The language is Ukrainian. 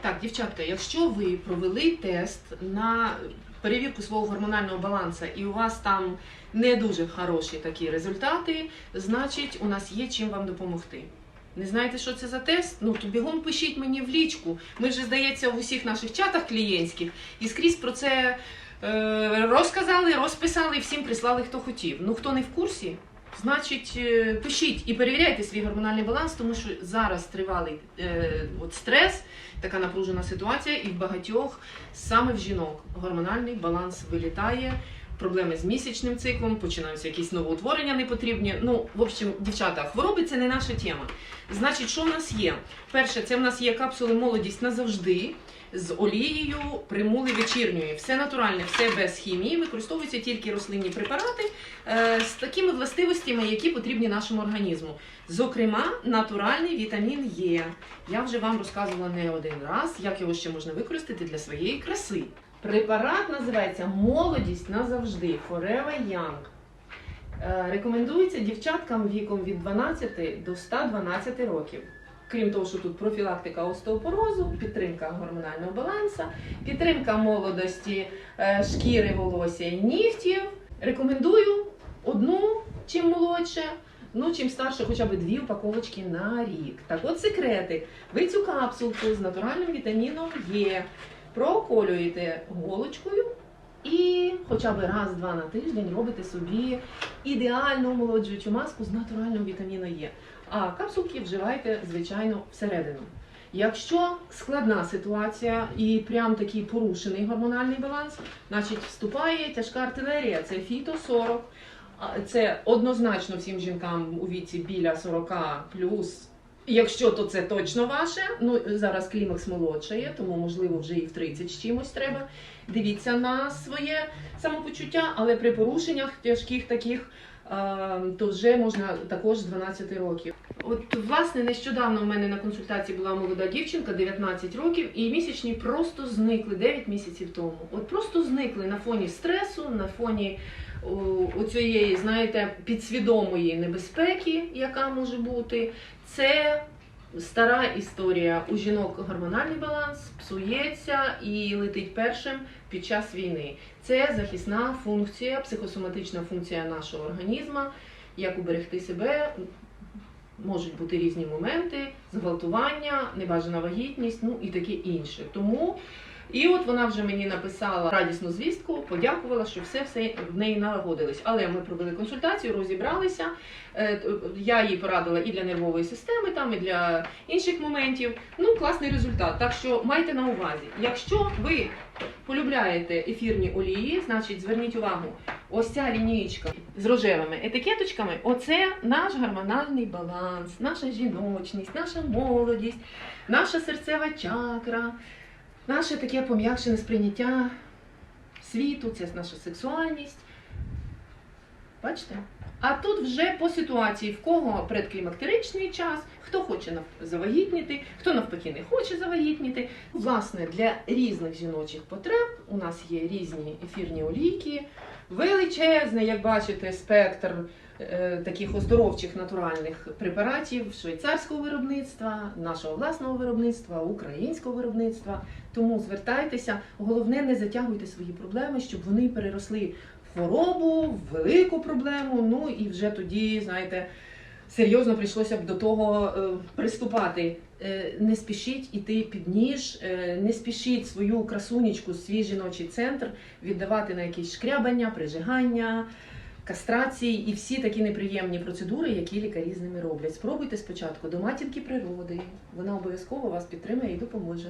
Так, дівчатка, якщо ви провели тест на перевірку свого гормонального балансу і у вас там не дуже хороші такі результати, значить у нас є чим вам допомогти. Не знаєте, що це за тест? Ну то бігом пишіть мені в лічку. Ми вже здається в усіх наших чатах клієнтських і скрізь про це е, розказали, розписали і всім прислали, хто хотів. Ну хто не в курсі, Значить, е, пишіть і перевіряйте свій гормональний баланс, тому що зараз тривалий е, от стрес, така напружена ситуація, і в багатьох саме в жінок гормональний баланс вилітає. Проблеми з місячним циклом, починаються якісь новоутворення непотрібні. Ну, в общем, дівчата, хвороби це не наша тема. Значить, що в нас є? Перше, це в нас є капсули молодість назавжди з олією примули вечірньої. Все натуральне, все без хімії. Використовуються тільки рослинні препарати е, з такими властивостями, які потрібні нашому організму. Зокрема, натуральний вітамін Е. Я вже вам розказувала не один раз, як його ще можна використати для своєї краси. Препарат називається Молодість назавжди Forever Young. Е, Рекомендується дівчаткам віком від 12 до 112 років. Крім того, що тут профілактика остеопорозу, підтримка гормонального балансу, підтримка молодості е, шкіри, волосся і нігтів. Рекомендую одну, чим молодше, ну чим старше, хоча б дві упаковочки на рік. Так от секрети. Ви цю капсулку з натуральним вітаміном Е проколюєте голочкою і хоча б раз-два на тиждень робите собі ідеальну омолоджуючу маску з натурального вітаміну Е. А капсулки вживайте, звичайно, всередину. Якщо складна ситуація і прям такий порушений гормональний баланс, значить вступає тяжка артилерія, це фіто 40. А Це однозначно всім жінкам у віці біля 40 плюс. Якщо то це точно ваше, ну зараз клімакс молодшає, тому можливо вже і в 30 з чимось треба. Дивіться на своє самопочуття, але при порушеннях тяжких таких то вже можна також з 12 років. От власне нещодавно у мене на консультації була молода дівчинка, 19 років, і місячні просто зникли 9 місяців тому. От просто зникли на фоні стресу, на фоні оцієї, знаєте, підсвідомої небезпеки, яка може бути. Це стара історія. У жінок гормональний баланс псується і летить першим під час війни. Це захисна функція, психосоматична функція нашого організму. Як уберегти себе, можуть бути різні моменти, зґвалтування, небажана вагітність, ну і таке інше. Тому і от вона вже мені написала радісну звістку, подякувала, що все все в неї налагодилось. Але ми провели консультацію, розібралися. Е, Я їй порадила і для нервової системи, там і для інших моментів. Ну, класний результат. Так що майте на увазі, якщо ви полюбляєте ефірні олії, значить зверніть увагу, ось ця лінієчка з рожевими етикеточками оце наш гормональний баланс, наша жіночність, наша молодість, наша серцева чакра, наше таке пом'якшене сприйняття світу, це наша сексуальність. Бачите? А тут вже по ситуації, в кого предклімактеричний час, хто хоче завагітніти, хто навпаки не хоче завагітніти. Власне, для різних жіночих потреб у нас є різні ефірні олійки, величезний, як бачите, спектр е, таких оздоровчих натуральних препаратів швейцарського виробництва, нашого власного виробництва, українського виробництва. Тому звертайтеся. Головне, не затягуйте свої проблеми, щоб вони переросли хворобу, велику проблему. Ну і вже тоді, знаєте, серйозно прийшлося б до того е, приступати. Е, не спішіть іти під ніж, е, не спішіть свою красунечку, свій жіночий центр віддавати на якісь шкрябання, прижигання. Кастрації і всі такі неприємні процедури, які лікарі з ними роблять. Спробуйте спочатку до матінки природи. Вона обов'язково вас підтримає і допоможе.